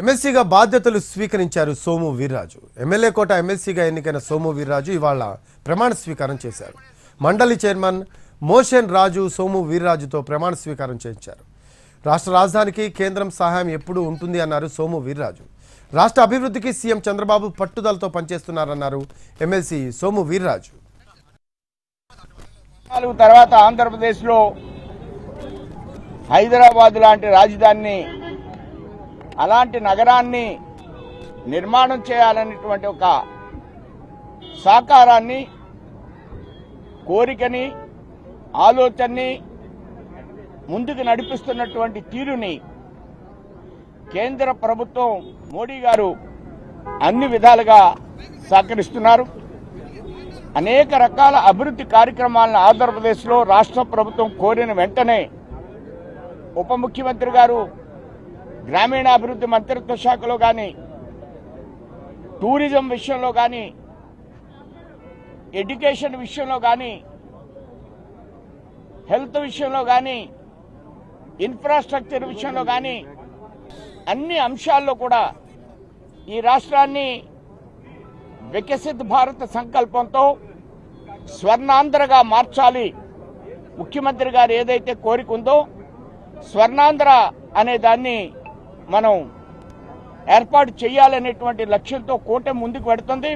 ఎమ్మెల్సీగా బాధ్యతలు స్వీకరించారు సోము వీర్రాజు. ఎమ్మెల్యే కోట ఎమ్మెల్సీగా ఎన్నికైన సోము వీర్రాజు ఇవాళ ప్రమాణ స్వీకారం చేశారు. మండలి చైర్మన్ మోషన్ రాజు సోము వీర్రాజుతో ప్రమాణ స్వీకారం చేయించారు. రాష్ట్ర రాజధానికి కేంద్రం సహాయం ఎప్పుడూ ఉంటుంది అన్నారు సోము వీర్రాజు. రాష్ట్ర అభివృద్ధికి సీఎం చంద్రబాబు పట్టుదలతో పనిచేస్తున్నారన్నారు ఎమ్మెల్సీ సోము వీర్రాజు. నాలుగు తర్వాత ఆంధ్రప్రదేశ్లో హైదరాబాద్ లాంటి రాజధానిని అలాంటి నగరాన్ని నిర్మాణం చేయాలనేటువంటి ఒక సాకారాన్ని కోరికని ఆలోచనని ముందుకు నడిపిస్తున్నటువంటి తీరుని కేంద్ర ప్రభుత్వం మోడీ గారు అన్ని విధాలుగా సహకరిస్తున్నారు. అనేక రకాల అభివృద్ధి కార్యక్రమాలను ఆంధ్రప్రదేశ్లో రాష్ట్ర ప్రభుత్వం కోరిన వెంటనే ఉప ముఖ్యమంత్రి గారు గ్రామీణాభివృద్ధి మంత్రిత్వ శాఖలో కానీ టూరిజం విషయంలో కానీ ఎడ్యుకేషన్ విషయంలో కానీ హెల్త్ విషయంలో కానీ ఇన్ఫ్రాస్ట్రక్చర్ విషయంలో కానీ అన్ని అంశాల్లో కూడా ఈ రాష్ట్రాన్ని వికసిత్ భారత్ సంకల్పంతో స్వర్ణాంధ్రగా మార్చాలి. ముఖ్యమంత్రి గారు ఏదైతే కోరిక ఉందో స్వర్ణాంధ్ర అనే దాన్ని మనం ఏర్పాటు చేయాలనేటువంటి లక్ష్యంతో కూటమి ముందుకు పెడుతుంది